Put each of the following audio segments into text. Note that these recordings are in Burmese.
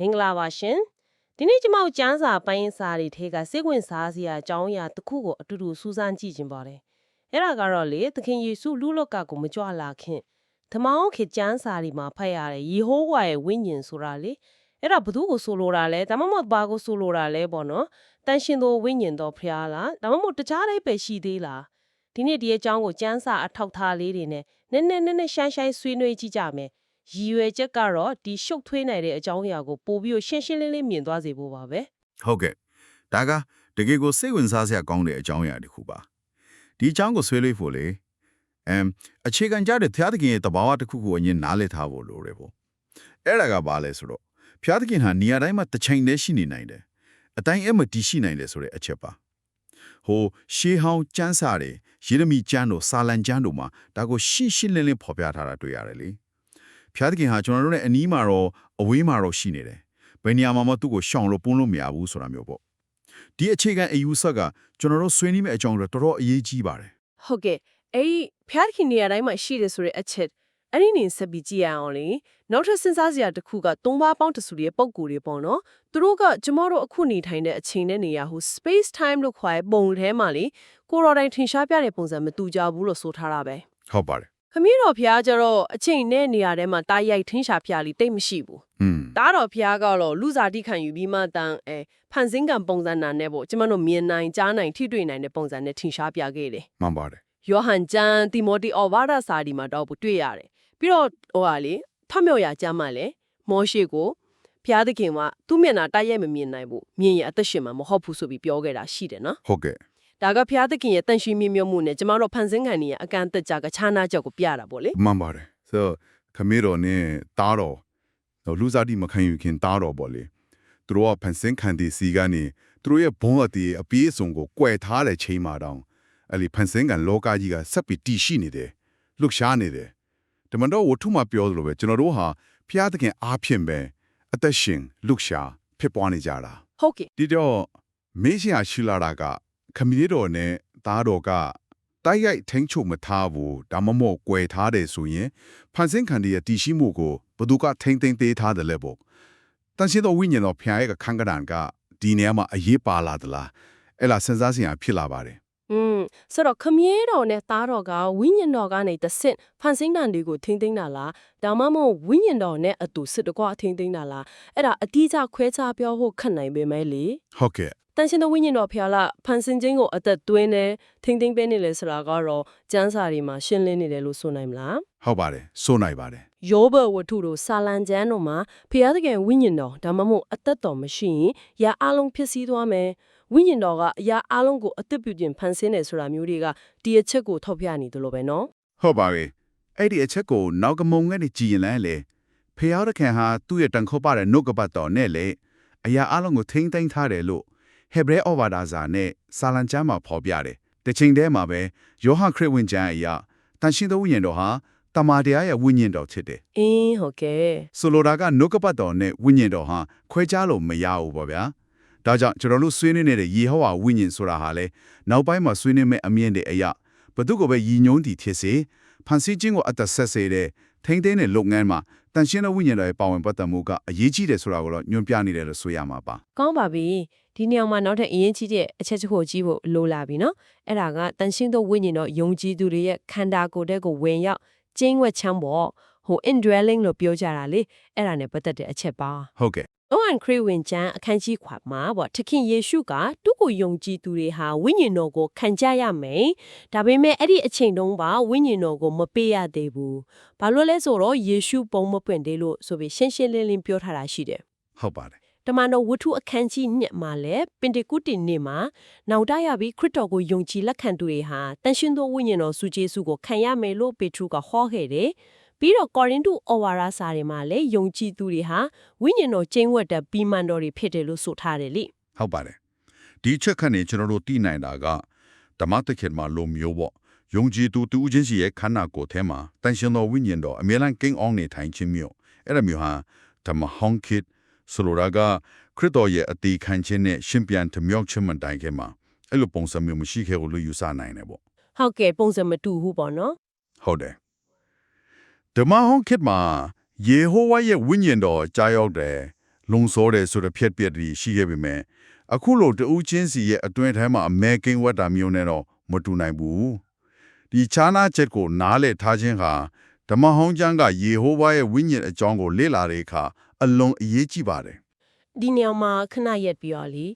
မင်္ဂလာပါရှင်ဒီနေ့ကျွန်မတို့ကျမ်းစာပိုင်းစာတွေထဲကစိတ်ဝင်စားစရာအကြောင်းအရာတစ်ခုကိုအတူတူစူးစမ်းကြည့်ခြင်းပါတယ်အဲ့ဒါကတော့လေသခင်ယေရှုလူလောကကိုမကြွလာခင်ဓမ္မအောင်ခေတ်ကျမ်းစာတွေမှာဖတ်ရတဲ့ယေဟောဝါရဲ့ဝိညာဉ်ဆိုတာလေအဲ့ဒါဘသူကိုဆိုလိုတာလဲဒါမှမဟုတ်ဘာကိုဆိုလိုတာလဲပေါ့နော်တန်ရှင်သောဝိညာဉ်တော်ဖျားလားဒါမှမဟုတ်တခြားလေးပဲရှိသေးလားဒီနေ့ဒီအကြောင်းကိုကျမ်းစာအထောက်ထားလေးတွေနဲ့နည်းနည်းနည်းနည်းရှိုင်းရှိုင်းဆွေးနွေးကြည့်ကြမယ် ရည်ရွယ်ချက်ကတော့ဒီရှုပ်ထွေးနိုင်တဲ့အကြောင်းအရာကိုပို့ပြီးတော့ရှင်းရှင်းလင်းလင်းမြင်သွားစေဖို့ပါပဲဟုတ်ကဲ့ဒါကတကယ်ကိုစိတ်ဝင်စားစရာကောင်းတဲ့အကြောင်းအရာတစ်ခုပါဒီအကြောင်းကိုဆွေးနွေးဖို့လေအမ်အခြေခံကြတဲ့ဖျားသခင်ရဲ့တဘာဝတစ်ခုကိုအရင်နားလည်ထားဖို့လိုတယ်ပေါ့အဲ့ဒါကဘာလဲဆိုတော့ဖျားသခင်ဟာနေရာတိုင်းမှာတစ်ချိန်တည်းရှိနေနိုင်တယ်အတိုင်းအမတည်ရှိနိုင်တယ်ဆိုတဲ့အချက်ပါဟိုရှေးဟောင်းကျမ်းစာတွေယေရမိကျမ်းတို့စာလံကျမ်းတို့မှာဒါကိုရှင်းရှင်းလင်းလင်းဖော်ပြထားတာတွေ့ရတယ်လေ ဖျားသခင်ဟာကျွန်တော်တို့နဲ့အနီးမှာတော့အဝေးမှာတော့ရှိနေတယ်ဘယ်နေရာမှာမှသူ့ကိုရှောင်လို့ပွန်းလို့မရဘူးဆိုတာမျိုးပေါ့ဒီအခြေခံအယူဆကကျွန်တော်တို့ဆွေးနွေးမယ့်အကြောင်းတွေတော်တော်အရေးကြီးပါတယ်ဟုတ်ကဲ့အဲ့ဒီဖျားခင်နေရာတိုင်းမှာရှိတယ်ဆိုတဲ့အချက်အဲ့ဒီနေဆက်ပြီးကြည့်ရအောင်လေနောက်ထပ်စဉ်းစားစရာတစ်ခုကသုံးပါးပေါင်းတစုရဲ့ပုံကိုယ်တွေပေါ့နော်သူတို့ကကျမတို့အခုနေထိုင်တဲ့အချိန်နဲ့နေရာဟို space time လို့ခေါ်တဲ့ပုံထဲမှာလေကိုရော်တိုင်းထင်ရှားပြတဲ့ပုံစံမတူကြဘူးလို့ဆိုထားတာပဲဟုတ်ပါတယ် ခမည်းတော်ဖျားကျတော့အချိန်နဲ့နေရာထဲမှာတားရိုက်ထင်းရှာဖျားလေးတိတ်မရှိဘူးอืมတားတော်ဖျားကတော့လူစားတိခံယူပြီးမှတန်အဲဖန်ဆင်းကံပုံစံနာနဲ့ပေါ့ကျမတို့မြင်နိုင်ကြားနိုင်ထိတွေ့နိုင်တဲ့ပုံစံနဲ့ထင်ရှားပြခဲ့တယ်မှန်ပါတယ်ယောဟန်ကျမ်းတိမောသေဩဝါဒစာဒီမှာတော့တွေ့ရတယ်ပြီးတော့ဟိုဟာလေထမြော်ရကျမ်းမှာလေမောရှေကိုဖျားသခင်ကသူ့မျက်နှာတိုက်ရိုက်မမြင်နိုင်ဘူးမြင်ရင်အသက်ရှင်မှာမဟုတ်ဘူးဆိုပြီးပြောခဲ့တာရှိတယ်နော်ဟုတ်ကဲ့ ဒါကဖျားသခင်ရဲ့တန်ရှိမြင့်မြတ်မှုနဲ့ကျမတို့ဖန်ဆင်းခံနေရအကန့်အသတ်ကြကခြားနာချက်ကိုပြတာပေါ့လေမှန်ပါတယ်ဆိုတော့ခမေတော်နဲ့တားတော်တော့လူစားတိမခံယူခင်တားတော်ပေါ့လေသူတို့ကဖန်ဆင်းခံတဲ့စီကနေသူတို့ရဲ့ဘုံအတီးအပြေးအစုံကိုကွယ်ထားတဲ့ချိန်မှာတောင်အဲ့ဒီဖန်ဆင်းခံလောကကြီးကဆက်ပြီးတည်ရှိနေတယ်လှုပ်ရှားနေတယ်တမန်တော်ဝတ္ထုမှာပြောသလိုပဲကျွန်တော်တို့ဟာဖျားသခင်အားဖြင့်ပဲအသက်ရှင်လှုပ်ရှားဖြစ်ပွားနေကြတာဟုတ်ကဲ့ဒီတော့မေးရှာရှိလာတာက ခမည်းတော်နဲ့သားတော်ကတိုက်ရိုက်ထိန်းချုပ်မထားဘူးဒါမှမဟုတ်꿰ထားတယ်ဆိုရင်ဖန်ဆင်းခံရဲ့တည်ရှိမှုကိုဘယ်သူကထိန်းသိမ်းသေးထားတယ်လဲပေါ့တန်ရှင်းသောဝိညာဉ်တော်ဖျားရဲ့ခန်းကရန်ကဒီနေရာမှာအရေးပါလာသလားအဲ့လားစဉ်းစားစရာဖြစ်လာပါတယ် อืมဆိုတော့ခမည်းတော်နဲ့သားတော်ကဝိညာဉ်တော်ကနေတဆင့်ဖန်ဆင်းတန်တွေကိုထိမ့်သိမ့်တာလားဒါမှမဟုတ်ဝိညာဉ်တော်နဲ့အတူစစ်တကွထိမ့်သိမ့်တာလားအဲ့ဒါအတိအကျခွဲခြားပြောဖို့ခက်နိုင်ပေမဲ့လေ ဟုတ်ကဲ့ တန်ရှင်သောဝိညာဉ်တော်ဖျားလာဖန်ဆင်းခြင်းကိုအသက်သွင်းတယ်ထိမ့်သိမ့်ပေးနေလေဆိုတာကတော့ကျမ်းစာတွေမှာရှင်းလင်းနေတယ်လို့ဆိုနိုင်မလားဟုတ်ပါတယ်စိုးနိုင်ပါတယ်ယောဘဝတ္ထုတို့စာလံကျမ်းတို့မှာဖျားသခင်ဝိညာဉ်တော်ဒါမှမဟုတ်အသက်တော်မရှိရင်ရာအလုံးဖြစ်စည်းသွားမယ်ဝိညာဉ်တော်ကအရာအလုံးကိုအသက်ပြုခြင်းဖန်ဆင်းတယ်ဆိုတာမျိုးတွေကဒီအချက်ကိုထောက်ပြနေတယ်လို့ပဲနော်ဟုတ်ပါပြီအဲ့ဒီအချက်ကိုနောက်ကမုံနဲ့ကြည်ရင်လည်းလေဖျားသခင်ဟာသူ့ရဲ့တန်ခေါ်ပါတဲ့နှုတ်ကပတ်တော်နဲ့လေအရာအလုံးကိုထိန်းသိမ်းထားတယ်လို့ ဟေဘရဲဩဝါဒစာနဲ့စာလံကျမ်းမှာဖော်ပြတယ်။တစ်ချိန်တည်းမှာပဲယောဟန်ခရစ်ဝင်ကျမ်းအရာတန်ရှင်းသောဝိညာဉ်တော်ဟာတမာတရားရဲ့ဝိညာဉ်တော်ဖြစ်တယ်အင်းဟုတ်ကဲ့။ဆိုလိုတာကနှုတ်ကပတ်တော်နဲ့ဝိညာဉ်တော်ဟာခွဲခြားလို့မရဘူးပေါ့ဗျာ။ဒါကြောင့်ကျွန်တော်တို့ဆွေးနွေးနေတဲ့ယေဟောဝါဝိညာဉ်ဆိုတာဟာလေနောက်ပိုင်းမှာဆွေးနွေးမဲ့အမြင့်တဲ့အရာဘသူကိုပဲယဉ်ညွန်းတည်ဖြစ်စေ ဖန်ဆီးခြင်းကိုအသက်ဆက်စေတဲ့ထိမ့်သိမ်းတဲ့လုပ်ငန်းမှာတန်ရှင်းသောဝိညာဉ်တော်ရဲ့ပါဝင်ပတ်သက်မှုကအရေးကြီးတယ်ဆိုတာကိုတော့ညွှန်ပြနေတယ်လို့ဆိုရမှာပါကောင်းပါပြီဒီနေရာမှာနောက်ထပ်အရင်ကြီးတဲ့အချက်တစ်ခုကြည့်ဖို့လိုလာပြီနော်အဲ့ဒါကတန်ရှင်းသောဝိညာဉ်တော်ယုံကြည်သူတွေရဲ့ခန္ဓာကိုယ်တဲ့ကိုဝင်ရောက်ကျင်းဝက်ချမ်းပေါ်ဟို indwelling လို့ပြောကြတာလေအဲ့ဒါနဲ့ပတ်သက်တဲ့အချက်ပါ။ဟုတ်ကဲ့။ အော်အန်ခရစ်ဝင်ကျမ်းအခန်းကြီးခွာမှာပေါ့တခင်ယေရှုကသူ့ကိုယုံကြည်သူတွေဟာဝိညာဉ်တော်ကိုခံကြရမယ်။ဒါပေမဲ့အဲ့ဒီအချိန်တုန်းကဝိညာဉ်တော်ကိုမပေးရသေးဘူး။ဘာလို့လဲဆိုတော့ယေရှုပုံမပွင့်သေးလို့ဆိုပြီးရှင်းရှင်းလင်းလင်းပြောထားတာရှိတယ်ဟုတ်ပါတယ်။တမန်တော်ဝတ္ထုအခန်းကြီးညမှာလည်းပင်တေကုတီနေ့မှာနောက်တရပြီးခရစ်တော်ကိုယုံကြည်လက်ခံသူတွေဟာတန်ရှင်သောဝိညာဉ်တော်စုကျေးစုကိုခံရမယ်လို့ပေထရုကဟောခဲ့တယ်။ ပြီးတော့ကောရိန္သုဩဝါဒစာတွေမှာလည်းယုံကြည်သူတွေဟာဝိညာဉ်တော်ကျင်းဝတ်တဲ့ပြီးမှန်တော်တွေဖြစ်တယ်လို့ဆိုထားတယ်လေဟုတ်ပါတယ်ဒီချက်ခနဲ့ကျွန်တော်တို့သိနိုင်တာကဓမ္မတခေတ်မှာလိုမျိုးပေါ့ယုံကြည်သူတူးချင်းစီရဲ့ခန္ဓာကိုယ်ထဲမှာတန်ရှင်တော်ဝိညာဉ်တော်အမြဲတမ်းကိန်းအောင်နေထိုင်ခြင်းမျိုးအဲ့ဒါမျိုးဟာဓမ္မဟောင်းခေတ်ဆိုလိုတာကခရစ်တော်ရဲ့အတီခံခြင်းနဲ့ရှင်ပြန်ထမြောက်ခြင်းမတိုင်ခင်မှာအဲ့လိုပုံစံမျိုးမရှိခဲ့ဘူးလို့ယူဆနိုင်တယ်ပေါ့ဟုတ်ကဲ့ပုံစံမတူဘူးပေါ့နော်ဟုတ်တယ် ဓမ္မဟောင်းခေတ်မှာယေဟောဝါရဲ့ဝိညာဉ်တော်ကြားရောက်တယ်လုံစောတယ်ဆိုတဲ့ဖြက်ပြက်တွေရှိခဲ့ပေမဲ့အခုလိုတဦးချင်းစီရဲ့အတွင်းထဲမှာအမဲကင်းဝတ်တာမျိုးနဲ့တော့မတူနိုင်ဘူးဒီခြားနာချက်ကိုနားလည်ထားခြင်းဟာဓမ္မဟောင်းကျမ်းကယေဟောဝါရဲ့ဝိညာဉ်အကြောင်းကိုလေ့လာတဲ့အခါအလွန်အရေးကြီးပါတယ်ဒီနေရာမှာခဏရက်ပြီးတော့လေ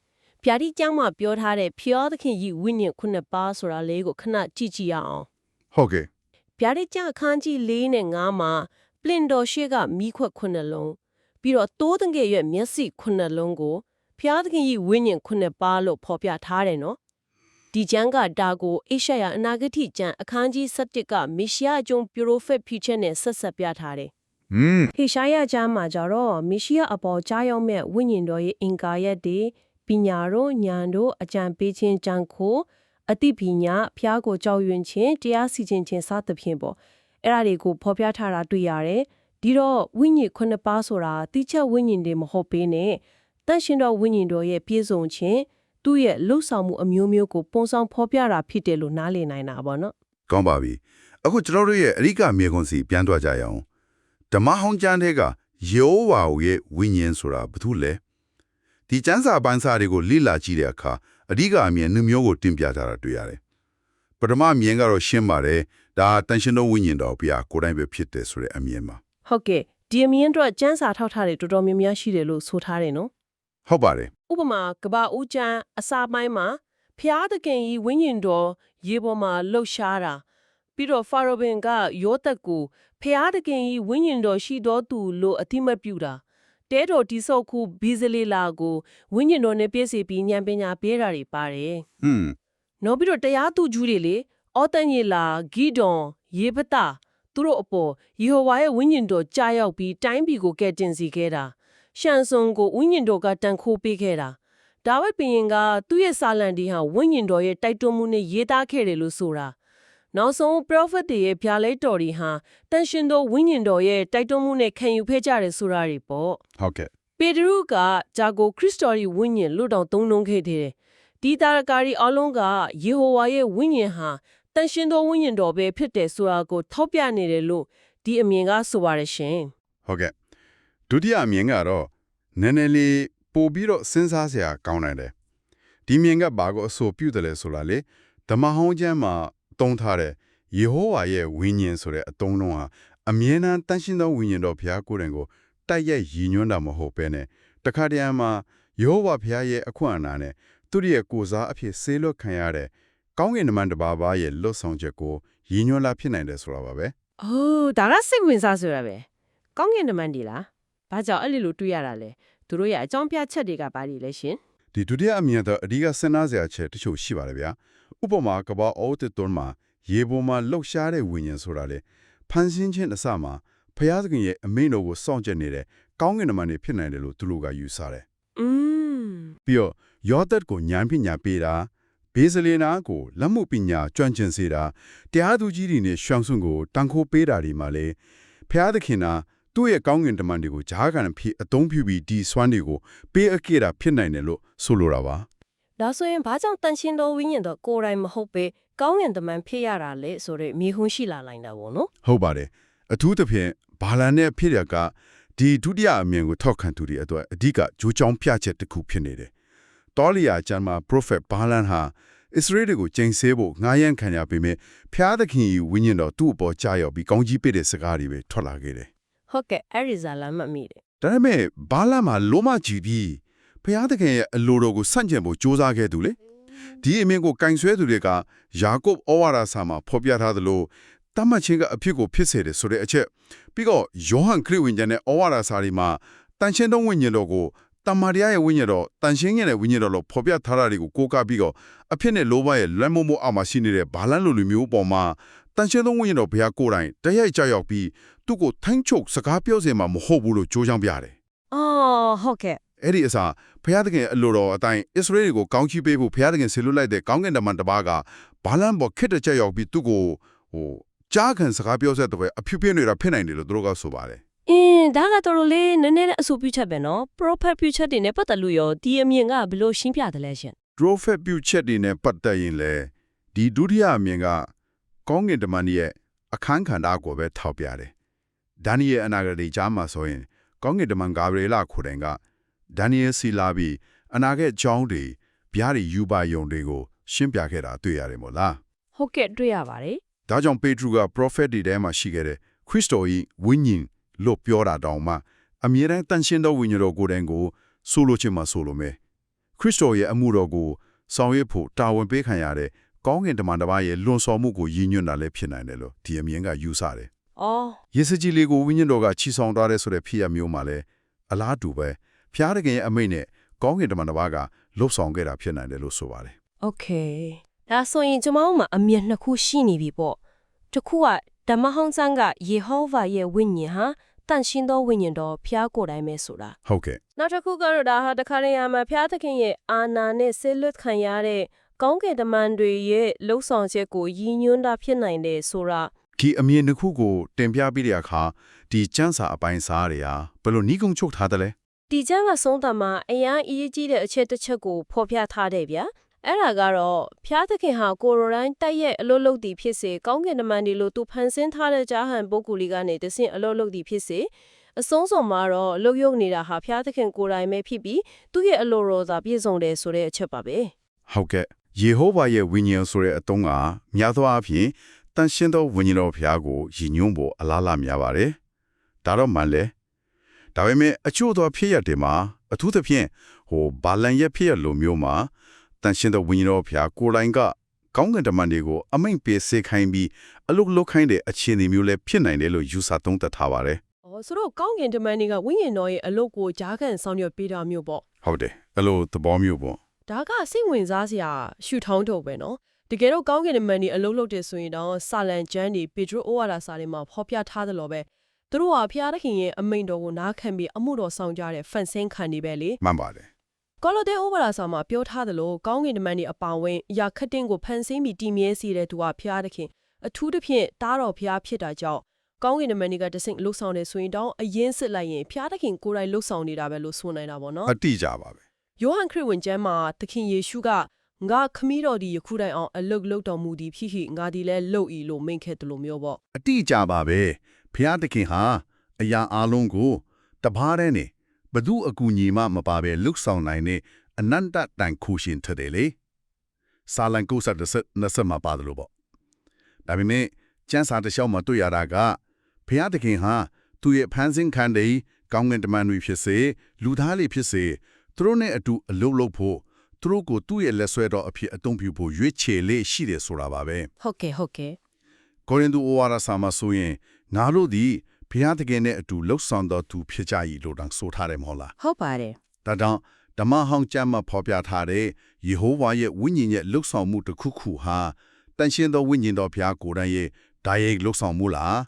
ဗျာဒိကျမ်းမှာပြောထားတဲ့ဖျောသခင်ကြီးဝိညာဉ်ခုနှစ်ပါးဆိုတာလေးကိုခဏကြည့်ကြည့်ရအောင်ဟုတ်ကဲ့ ဗျာဒိကျမ်းအခန်းကြီး၄နဲ့၅မှာပလင်တော်ရှေ့ကမိခွက်ခုနှစ်လုံးပြီးတော့တိုးတငယ်ရဲ့မျက်စိခုနှစ်လုံးကိုဖျားသခင်ကြီးဝိညာဉ်ခုနှစ်ပါးလို့ဖော်ပြထားတယ်နော်ဒီကျမ်းကဒါကိုအိရှာယအနာဂတိကျမ်းအခန်းကြီး7ကမေရှိယအကျုံပရိုဖက်ဖီချာနဲ့ဆက်ဆက်ပြထားတယ်ဟွန်းဟေရှာယကျမ်းမှာကြတော့မေရှိယအပေါ်ကြားရောက်မဲ့ဝိညာဉ်တော်ရဲ့အင်္ကာရက်တွေပညာတို့ဉာဏ်တို့အကြံပေးခြင်းကြံခို အတိပညာဖျားကိုကြောက်ရွံ့ခြင်းတရားစီရင်ခြင်းစသဖြင့်ပေါ့အဲ့ဒါတွေကိုဖော်ပြထားတာတွေ့ရတယ်ဒီတော့ဝိညာဉ်ခုနှစ်ပါးဆိုတာတိချက်ဝိညာဉ်တွေမဟုတ်ဘဲနဲ့တန်ရှင်တော်ဝိညာဉ်တော်ရဲ့ပြည့်စုံခြင်းသူ့ရဲ့လှုပ်ဆောင်မှုအမျိုးမျိုးကိုပုံဆောင်ဖော်ပြတာဖြစ်တယ်လို့နားလည်နိုင်တာပေါ့နော်ကောင်းပါပြီအခုကျွန်တော်တို့ရဲ့အရိကမြေခွန်စီပြန်သွားကြရအောင်ဓမ္မဟောင်းကျမ်းထဲကယေဟောဝါရဲ့ဝိညာဉ်ဆိုတာဘာလို့လဲဒီကျမ်းစာပိုင်းစာတွေကိုလိလာကြည့်တဲ့အခါ အရိကအမြင်နှမျိုးကိုတင်ပြထားတာတွေ့ရတယ်ပထမအမြင်ကတော့ရှင်းပါတယ်ဒါတန်ရှင်တော်ဝိညာဉ်တော်ဘုရားကိုယ်တိုင်ပဲဖြစ်တယ်ဆိုတဲ့အမြင်ပါဟုတ်ကဲ့ဒီအမြင်အတွက်ကျမ်းစာထောက်ထားတွေတော်တော်များများရှိတယ်လို့ဆိုထားတယ်နော်ဟုတ်ပါတယ်ဥပမာကဘာဦးကျမ်းအစာပိုင်းမှာဖျားသခင်ကြီးဝိညာဉ်တော်ရေပေါ်မှာလှုပ်ရှားတာပြီးတော့ဖာရိုဘင်ကယောသက်ကိုဖျားသခင်ကြီးဝိညာဉ်တော်ရှိတော်သူလို့အတိမတ်ပြုတာ တဲတော်တိဆောက်ခုဘီဇလီလာကိုဝိညာဉ်တော်နဲ့ပြည့်စုံပြီးဉာဏ်ပညာပေးတာတွေပါတယ်ဟွန်းနောက်ပြီးတော့တရားသူကြီးတွေလေအောတန်ကြီးလာဂီဒွန်ယေဘတာသူတို့အပေါ်ယေဟောဝါရဲ့ဝိညာဉ်တော်ကြားရောက်ပြီးတိုင်းပြည်ကိုကယ်တင်စေခဲ့တာရှန်ဆုံကိုဝိညာဉ်တော်ကတန်ခိုးပေးခဲ့တာဒါဝိဒ်ဘုရင်ကသူ့ရဲ့စာလံဒီဟာဝိညာဉ်တော်ရဲ့တိုက်တွန်းမှုနဲ့ရေးသားခဲ့တယ်လို့ဆိုတာ နောက်ဆုံး prophet တွေရဲ့ဗျာလဲတော်တွေဟာတန်ရှင်တော်ဝိညာဉ်တော်ရဲ့တိုက်တွန်းမှုနဲ့ခံယူဖဲကြတယ်ဆိုတာတွေပေါ့ဟုတ်ကဲ့ပေတရုကဂျာကိုခရစ်တော်ရဲ့ဝိညာဉ်လွတ်တော်သုံးနှုံးခဲ့သေးတယ်။ဒီတာရကာရီအလုံးကယေဟောဝါရဲ့ဝိညာဉ်ဟာတန်ရှင်တော်ဝိညာဉ်တော်ပဲဖြစ်တယ်ဆိုတာကိုထောက်ပြနေတယ်လို့ဒီအမြင်ကဆိုပါရရှင်ဟုတ်ကဲ့ဒုတိယအမြင်ကတော့နည်းနည်းလေးပို့ပြီးတော့စဉ်းစားစရာကောင်းနိုင်တယ်ဒီမြင်ကဘာကိုအဆိုပြုတယ်လဲဆိုတာလေဓမ္မဟောင်းကျမ်းမှာ သုံးထားတဲ့ယေဟောဝါရဲ့ဝိညာဉ်ဆိုတဲ့အသုံးလုံးဟာအမြဲတမ်းတန်ရှင်းသောဝိညာဉ်တော်ဘုရားကိုယ်တိုင်ကိုတိုက်ရိုက်ရည်ညွှန်းတာမဟုတ်ပဲနဲ့တခါတရံမှာယေဟောဝါဘုရားရဲ့အခွင့်အာဏာနဲ့သူ့ရဲ့ကိုယ်စားအဖြစ်ဆေးလွတ်ခံရတဲ့ကောင်းကင်နမန်တစ်ပါးပါးရဲ့လွတ်ဆောင်ချက်ကိုရည်ညွှန်းလာဖြစ်နိုင်တယ်ဆိုတာပါပဲ။အိုးဒါကစိတ်ဝင်စားဆိုတာပဲ။ကောင်းကင်နမန်ဒီလား။ဘာကြောင့်အဲ့လိုလိုတွေးရတာလဲ။သူတို့ရဲ့အကြောင်းပြချက်တွေကဘာတွေလဲရှင်ဒီဒုတိယအမြင်တော့အဓိကစဉ်းစားစရာချက်တချို့ရှိပါတယ်ဗျာ ဥပမာကဘာအော်တစ်တွန်းမှာရေပေါ်မှာလှုပ်ရှားတဲ့ဝိညာဉ်ဆိုတာလေဖန်ဆင်းခြင်းအစမှာဖျားသခင်ရဲ့အမိန့်တော်ကိုစောင့်ကြနေတဲ့ကောင်းကင်နမန်တွေဖြစ်နိုင်တယ်လို့သူတို့ကယူဆတယ်။อืมပြီးတော့ယောသတ်ကိုဉာဏ်ပညာပေးတာဘေဇလေနာကိုလက်မှုပညာကျွမ်းကျင်စေတာတရားသူကြီးတွေနဲ့ရှောင်းစွန်းကိုတန်ခိုးပေးတာဒီမှာလေဖျားသခင်ကသူ့ရဲ့ကောင်းကင်တမန်တွေကိုဂျားကန်ဖြစ်အသုံးပြုပြီးဒီစွမ်းတွေကိုပေးအပ်ခဲ့တာဖြစ်နိုင်တယ်လို့ဆိုလိုတာပါ ဒါဆိုရင်ဘာကြောင့်တန်ရှင်တော်ဝိညာဉ်တော်ကိုယ်တိုင်မဟုတ်ပဲကောင်းကင်တမန်ဖြစ်ရတာလဲဆိုတော့မြေခွန်းရှိလာနိုင်တာပေါ့နော်ဟုတ်ပါတယ်အထူးသဖြင့်ဘာလန်နဲ့ဖြစ်ရကဒီဒုတိယအမြင်ကိုထောက်ခံသူတွေအတွက်အဓိကဂျိုးချောင်းပြချက်တစ်ခုဖြစ်နေတယ်တောလီယာကျမ်းမှာ prophet ဘာလန်ဟာအစ္စရေးတွေကိုကျိန်ဆဲဖို့ငားရမ်းခံရပေမဲ့ဖျားသခင်ကြီးဝိညာဉ်တော်သူ့အပေါ်ကြာရောက်ပြီးကောင်းကြီးပေးတဲ့စကားတွေပဲထွက်လာခဲ့တယ်ဟုတ်ကဲ့အဲ့ဒီဇာလမ်းမှတ်မိတယ်ဒါပေမဲ့ဘာလန်မှာလုံးမကြည့်ပြီး ဖျားသခင်ရဲ့အလိုတော်ကိုဆန့်ကျင်ဖို့ကြိုးစားခဲ့သူလေဒီအမြင်ကိုကင်ဆွဲသူတွေကယာကုပ်ဩဝါဒစာမှာဖော်ပြထားသလိုတတ်မှတ်ခြင်းကအဖြစ်ကိုဖြစ်စေတယ်ဆိုတဲ့အချက်ပြီးတော့ယောဟန်ခရစ်ဝင်ကျမ်းနဲ့ဩဝါဒစာတွေမှာတန်ရှင်းသောဝိညာဉ်တော်ကိုတမန်တော်ရဲ့ဝိညာဉ်တော်တန်ရှင်းရဲ့ဝိညာဉ်တော်လို့ဖော်ပြထားတာတွေကိုကိုးကားပြီးတော့အဖြစ်နဲ့လောဘရဲ့လက်မမို့အမှရှိနေတဲ့ဘာလန်လိုလူမျိုးပေါ်မှာတန်ရှင်းသောဝိညာဉ်တော်ဘုရားကိုယ်တိုင်တရိုက်ကြောက်ရောက်ပြီးသူ့ကိုထိုင်းချုပ်စကားပြောစေမှာမဟုတ်ဘူးလို့ကြိုးချောင်းပြတယ်အော်ဟုတ်ကဲ့ အဲ့ဒီအစားဘုရားသခင်အလိုတော်အတိုင်းအစ္စရေးတွေကိုကောင်းချီးပေးဖို့ဘုရားသခင်ဆေလွတ်လိုက်တဲ့ကောင်းကင်တမန်တစ်ပါးကဘာလန်ပေါ်ခစ်တဲ့ချက်ရောက်ပြီးသူ့ကိုဟိုကြားခံစကားပြောဆက်တော့အဖြူပြင်းနေတာဖြစ်နိုင်တယ်လို့သူတို့ကဆိုပါတယ်အင်းဒါကတော်တော်လေးနည်းနည်းအဆူပြုချက်ပဲနော် prophet ပြုချက်တွေနဲ့ပတ်သက်လို့ရောဒီအမြင်ကဘယ်လိုရှင်းပြတယ်လဲရှင် prophet ပြုချက်တွေနဲ့ပတ်သက်ရင်လေဒီဒုတိယအမြင်ကကောင်းကင်တမန်ရဲ့အခန်းခန္ဓာကိုပဲထောက်ပြတယ်။ဒန်နီယယ်အနာဂတိကြားမှာဆိုရင်ကောင်းကင်တမန်ဂါဘရီလာခိုတိုင်က ဒန်နီယယ်စီလာပြီးအနာဂတ်ကြောင်းတွေဗျားတွေယူပါယုံတွေကို ရှင်းပြခဲ့တာတွေ့ရတယ်မို့လားဟုတ်ကဲ့တွေ့ရပါတယ်ဒါကြောင့်ပေထရုက prophet တွေထဲမှာရှိခဲ့တဲ့ခရစ်တော်၏ဝိညာဉ်လို့ပြောတာတောင်မှအမြဲတမ်းတန်ရှင်းသောဝိညာဉ်တော်ကိုယ်တိုင်ကိုဆိုလိုချင်မှဆိုလိုမယ်ခရစ်တော်ရဲ့အမှုတော်ကိုဆောင်ရွက်ဖို့တာဝန်ပေးခံရတဲ့ကောင်းကင်တမန်တစ်ပါးရဲ့လွန်ဆော်မှုကိုရည်ညွှန်းတာလည်းဖြစ်နိုင်တယ်လို့ဒီအမြင်ကယူဆတယ်အော်ယေစကြည်လေးကိုဝိညာဉ်တော်ကချီဆောင်သွားတဲ့ဆိုတဲ့ဖြစ်ရမျိုးမှာလည်းအလားတူပဲ ဖျားတခင်ရဲ့အမိန့်နဲ့ကောင်းကင်တမန်တစ်ပါးကလှုပ်ဆောင်ခဲ့တာဖြစ်နိုင်တယ်လို့ဆိုပါတယ်။ Okay ဒါဆိုရင်ကျွန်မတို့မှာအမြင်နှစ်ခုရှိနေပြီပေါ့။တစ်ခုကဓမ္မဟောင်းစံကယေဟောဝါရဲ့ဝိညာဉ်ဟာတန့်ရှင်းသောဝိညာဉ်တော်ဖျားကိုယ်တိုင်ပဲဆိုတာ။ဟုတ်ကဲ့။နောက်တစ်ခုကတော့ဒါဟာတခါတည်းရမှာဖျားသခင်ရဲ့အာဏာနဲ့ဆေးလွတ်ခံရတဲ့ကောင်းကင်တမန်တွေရဲ့လှုပ်ဆောင်ချက်ကိုရည်ညွှန်းတာဖြစ်နိုင်တယ်ဆိုတာဒီအမြင်တစ်ခုကိုတင်ပြပြတဲ့အခါဒီစံစာအပိုင်းစားတွေဟာဘယ်လိုနှီးကုံချုပ်ထားတယ်လဲ ဒီကျမ်းကဆုံးတာမှာအရန်အရေးကြီးတဲ့အချက်တစ်ချက်ကိုဖော်ပြထားတယ်ဗျာအဲ့ဒါကတော့ဖျားသခင်ဟာကိုရိုတိုင်းတိုက်ရဲ့အလို့လုတ်တီဖြစ်စေကောင်းကင်တမန်တွေလို့သူဖန်ဆင်းထားတဲ့ဂျာဟန်ပုဂ္ဂိုလ်လေးကနေတဆင့်အလို့လုတ်တီဖြစ်စေအဆုံးစွန်မှာတော့လှုပ်ရုပ်နေတာဟာဖျားသခင်ကိုယ်တိုင်ပဲဖြစ်ပြီးသူ့ရဲ့အလိုတော်သာပြည့်စုံတယ်ဆိုတဲ့အချက်ပါပဲဟုတ်ကဲ့ယေဟောဝါရဲ့ဝိညာဉ်ဆိုတဲ့အတုံးကများသောအားဖြင့်တန်ရှင်းသောဝိညာဉ်တော်ဖျားကိုရည်ညွှန်းဖို့အလားအလာများပါတယ်ဒါတော့မှန်လေ ဒါပေမဲ့အချို့သောဖြစ်ရပ်တွေမှာအထူးသဖြင့်ဟိုဘာလန်ရဲ့ဖြစ်ရပ်လိုမျိုးမှာတန်ရှင်းသောဝိညာဉ်တော်ဖျားကိုယ်တိုင်ကကောင်းကင်တမန်တွေကိုအမိန့်ပေးစေခိုင်းပြီးအလုတ်လုတ်ခိုင်းတဲ့အခြေအနေမျိုးလည်းဖြစ်နိုင်တယ်လို့ယူဆသုံးသပ်ထားပါတယ်။အော်ဆိုတော့ကောင်းကင်တမန်တွေကဝိညာဉ်တော်ရဲ့အလုပ်ကိုကြားခံဆောင်ရွက်ပေးတာမျိုးပေါ့ဟုတ်တယ်အဲ့လိုသဘောမျိုးပေါ့။ဒါကစိတ်ဝင်စားစရာရှုထောင်းတော့ပဲနော်။တကယ်တော့ကောင်းကင်တမန်တွေအလုပ်လုပ်တယ်ဆိုရင်တော့စာလန်ကျမ်းတွေပေဒရိုအိုဝါဒစာတွေမှာဖော်ပြထားသလိုပဲ သူတို့ဟာဖျားသခင်ရဲ့အမိန့်တော်ကိုနားခံပြီးအမှုတော်ဆောင်ကြတဲ့ဖန်ဆင်းခံနေပဲလေမှန်ပါတယ်။ကောလောသဲအိုဝါဒစာမှာပြောထားသလိုကောင်းကင်တမန်တွေအပါအဝင်အရာခတ်တင်ကိုဖန်ဆင်းပြီးတည်မြဲစေတဲ့သူဟာဖျားသခင်အထူးသဖြင့်တားတော်ဖျားဖြစ်တာကြောင့်ကောင်းကင်တမန်တွေကတဆင့်လှုပ်ဆောင်တယ်ဆိုရင်တော့အရင်စစ်လိုက်ရင်ဖျားသခင်ကိုယ်တိုင်လှုပ်ဆောင်နေတာပဲလို့ဆိုနိုင်တာပေါ့နော်အတိအကျပါပဲယောဟန်ခရစ်ဝင်ကျမ်းမှာသခင်ယေရှုကငါခမည်းတော်ဒီယခုတိုင်အောင်အလုတ်လုတ်တော်မူသည်ဖြစ်ဖြစ်ငါဒီလဲလှုပ်ဤလို့မိန့်ခဲ့တယ်လို့မျိုးပေါ့အတိအကျပါပဲ ဖျားသခင်ဟာအရာအလုံးကိုတဘာတဲ့နေဘသူအကူညီမှမပါပဲလှုပ်ဆောင်နိုင်တဲ့အနန္တတန်ခုရှင်ထတဲ့လေစာလန်ကုစတ်ဒစနစမပါတယ်လို့ပေါ့ဒါပေမဲ့ကျမ်းစာတစ်လျှောက်မှာတွေ့ရတာကဖျားသခင်ဟာသူ့ရဲ့ဖန်ဆင်းခံတဲ့ကောင်းကင်တမန်တွေဖြစ်စေလူသားတွေဖြစ်စေသူတို့နဲ့အတူအလုပ်လုပ်ဖို့သူတို့ကိုသူ့ရဲ့လက်ဆွဲတော်အဖြစ်အသုံးပြုဖို့ရွေးချယ်လေးရှိတယ်ဆိုတာပါပဲဟုတ်ကဲ့ဟုတ်ကဲ့ကိုရိန္သုဩဝါဒစာမှာဆိုရင် ငါတို့သည်ဘုရားသခင်နဲ့အတူလှုပ်ဆောင်တော်သူဖြစ်ကြ၏လို့တောင်ဆိုထားတယ်မဟုတ်လားဟုတ်ပါတယ်။ဒါကြောင့်ဓမ္မဟောင်းကျမ်းမှာဖော်ပြထားတဲ့ယေဟောဝါရဲ့ဝိညာဉ်ရဲ့လှုပ်ဆောင်မှုတစ်ခုခုဟာတန်ရှင်းသောဝိညာဉ်တော်ဘုရားကိုယ်တိုင်ရဲ့ဓာတ်ရိုက်လှုပ်ဆောင်မှုလား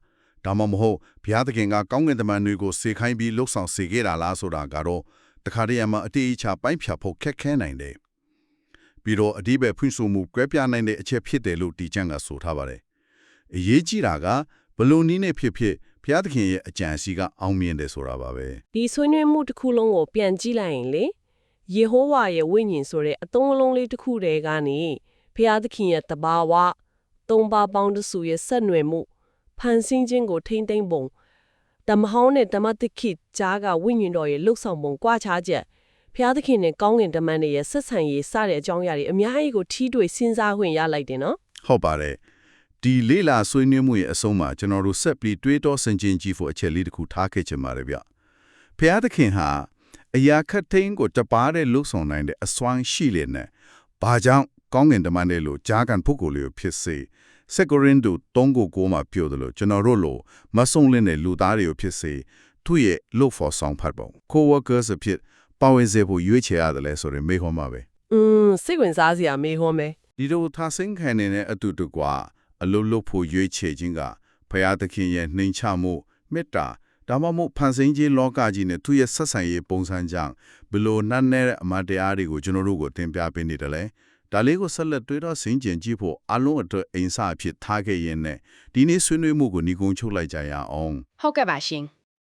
ဒါမှမဟုတ်ဘုရားသခင်ကကောင်းကင်တမန်တွေကိုစေခိုင်းပြီးလှုပ်ဆောင်စေခဲ့တာလားဆိုတာကတော့တခါတည်းမှာအတေးအချပိုင်းဖြတ်ဖို့ခက်ခဲနိုင်တယ်။ပြီးတော့အဒီပဲဖွင့်ဆိုမှုကွဲပြားနိုင်တဲ့အချက်ဖြစ်တယ်လို့ဒီကျမ်းကဆိုထားပါတယ်။အရေးကြီးတာက ဘလုံနီးနဲ့ဖြစ်ဖြစ်ဘုရားသခင်ရဲ့အကြံစီကအောင်မြင်တယ်ဆိုတာပါပဲဒီဆွေးနွေးမှုတစ်ခုလုံးကိုပြန်ကြည့်လိုက်ရင်လေယေဟောဝါရဲ့ဝိညာဉ်ဆိုတဲ့အသုံးအလုံးလေးတစ်ခုတည်းကနေဖျားသခင်ရဲ့တဘာဝသုံးပါးပေါင်းတစုရဲ့ဆက်နွယ်မှုဖန်ဆင်းခြင်းကိုထိမ့်သိမ့်ပုံဓမ္မဟောင်းနဲ့ဓမ္မတိခိကြားကဝိညာဉ်တော်ရဲ့လှုပ်ဆောင်ပုံကွာခြားချက်ဖျားသခင်နဲ့ကောင်းကင်တမန်တွေရဲ့ဆက်ဆံရေးစတဲ့အကြောင်းအရာတွေအများကြီးကိုထီးတွေ့စဉ်းစားခွင့်ရလိုက်တယ်နော်ဟုတ်ပါတယ် ဒီလေးလာဆွေးနွေးမှုရဲ့အဆုံးမှာကျွန်တော်တို့ဆက်ပြီးတွေးတောဆင်ခြင်ကြည့်ဖို့အချက်လေးတစ်ခုထားခဲ့ချင်ပါတယ်ဗျဘုရားသခင်ဟာအရာခတ်သိန်းကိုတပါးတဲ့လှုပ်ဆောင်နိုင်တဲ့အစွမ်းရှိလေနဲ့ဘာကြောင့်ကောင်းကင်တမန်တွေလို့ဂျာကန်ပုဂ္ဂိုလ်လေးကိုဖြစ်စေစက်ကိုရင်တို့တုံးကိုကိုမှာပြောတယ်လို့ကျွန်တော်တို့လိုမဆုံလင်းတဲ့လူသားတွေကိုဖြစ်စေသူ့ရဲ့ look for song ဖတ်ပုံ co-workers အဖြစ်ပါဝင်စေဖို့ရွေးချယ်ရတယ်လဲဆိုရင်မေးခွန်းပါပဲอืมစိတ်ဝင်စားစရာမေးခွန်းပဲဒီလိုသာဆင်းခံနေတဲ့အတူတူကွာ အလုံးလုံးဖို့ရွေးချယ်ခြင်းကဘုရားသခင်ရဲ့နှိမ်ချမှုမေတ္တာဒါမှမဟုတ်ဖန်ဆင်းခြင်းလောကကြီးနဲ့သူ့ရဲ့ဆက်ဆံရေးပုံစံကြောင့်ဘလို့နတ်နဲ့အမတ်တရားတွေကိုကျွန်တော်တို့ကိုတင်ပြပေးနေတယ်လေဒါလေးကိုဆက်လက်တွေးတော့ဆင်ကျင်ကြည့်ဖို့အလုံးအတွက်အိမ်စာအဖြစ်ထားခဲ့ရင်းနဲ့ဒီနေ့ဆွေးနွေးမှုကိုညီကုန်းချုပ်လိုက်ကြရအောင်ဟုတ်ကဲ့ပါရှင်